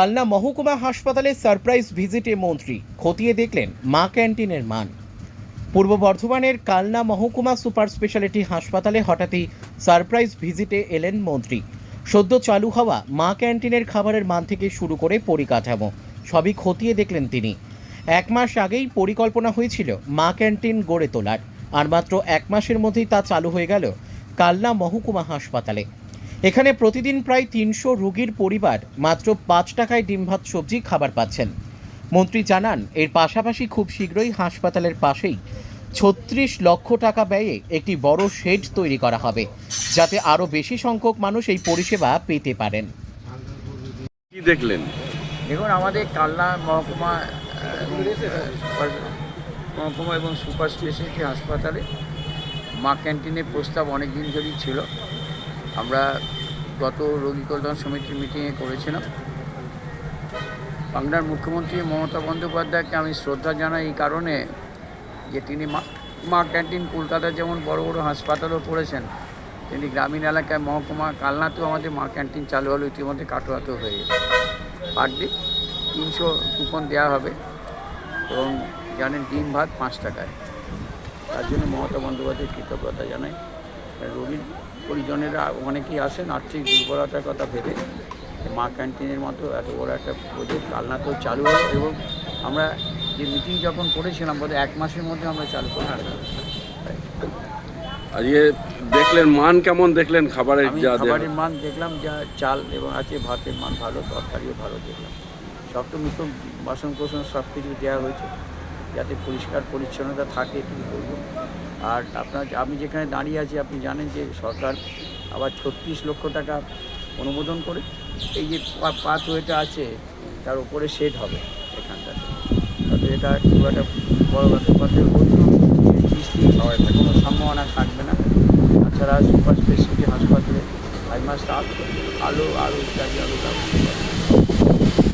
কালনা মহকুমা হাসপাতালে সারপ্রাইজ ভিজিটে মন্ত্রী। খতিয়ে দেখলেন মা ক্যান্টিনের মান। পূর্ব বর্ধমানের কালনা মহকুমা সুপার স্পেশালিটি হাসপাতালে হঠাৎই সারপ্রাইজ ভিজিটে এলেন মন্ত্রী। সদ্য চালু হওয়া মা ক্যান্টিনের খাবারের মান থেকে শুরু করে পরিকাঠামো, সবই খতিয়ে দেখলেন তিনি। এক মাস আগেই পরিকল্পনা হয়েছিল মা ক্যান্টিন গড়ে তোলার। আর মাত্র এক মাসের মধ্যেই তা চালু হয়ে গেল কালনা মহকুমা হাসপাতালে। এখানে প্রতিদিন প্রায় তিনশো রোগীর পরিবার মাত্র পাঁচ টাকায় ডিম ভাত সবজি খাবার পাচ্ছেন। মন্ত্রী জানান এর পাশাপাশি খুব শীঘ্রই হাসপাতালের পাশেই ছত্রিশ লক্ষ টাকা ব্যয়ে একটি বড় শেড তৈরি করা হবে যাতে আরও বেশি সংখ্যক মানুষ এই পরিষেবা পেতে পারেন। কি দেখলেন? দেখুন আমাদের কালনা মহকুমা মহকুমা এবং সুপার স্পেশালিটি হাসপাতালে মা ক্যান্টিনের প্রস্তাব অনেক দিন ধরেই ছিল। আমরা গত রোগী কল্যাণ সমিতির মিটিংয়ে করেছিলাম। বাংলার মুখ্যমন্ত্রী মমতা বন্দ্যোপাধ্যায়কে আমি শ্রদ্ধা জানাই এই কারণে যে তিনি মা মা ক্যান্টিন কলকাতার যেমন বড় বড় হাসপাতালও করেছেন, তিনি গ্রামীণ এলাকায় মহকুমা কালনাতেও আমাদের মা ক্যান্টিন চালু হলো, ইতিমধ্যে কাটোয়াতেও হয়ে গেছে। পার ডে তিনশো কুপন দেওয়া হবে এবং জানেন ডিম ভাত পাঁচ টাকায়। তার জন্য মমতা বন্দ্যোপাধ্যায় কৃতজ্ঞতা জানাই। রোগীর পরিজনেরা অনেকেই আসেন আর্থিক দুর্বলতার কথা ভেবে। মা ক্যান্টিনের মতো এত বড় একটা প্রজেক্ট কালনাতেও চালু হলো এবং আমরা যে মিটিং যখন করেছিলাম বোধহয় এক মাসের মধ্যে আমরা চালু করে আজকে দেখলেন মান কেমন দেখলেন খাবারের যা খাবারের মান দেখলাম যা চাল এবং আছে ভাতের মান ভালো তরকারিও ভালো দেখলাম। সব তো মিত্র বাসন কোসন সব কিছু দেওয়া হয়েছে। যাতে পরিষ্কার পরিচ্ছন্নতা থাকে, এটুকু করব আর আপনার আমি যেখানে দাঁড়িয়ে আছি, আপনি জানেন যে সরকার আবার ছত্রিশ লক্ষ টাকা অনুমোদন করে, এই যে পাথওয়েটা আছে, তার উপরে সেট হবে এখানটাতে। তাতে এটা খুব একটা বড় ব্যাপার। কথা বৃষ্টি হওয়ার কোনো সম্ভাবনা থাকবে না। তাছাড়া সুপার স্পেশালিটি হাসপাতালে মাস আলো আলো ইত্যাদি আলো।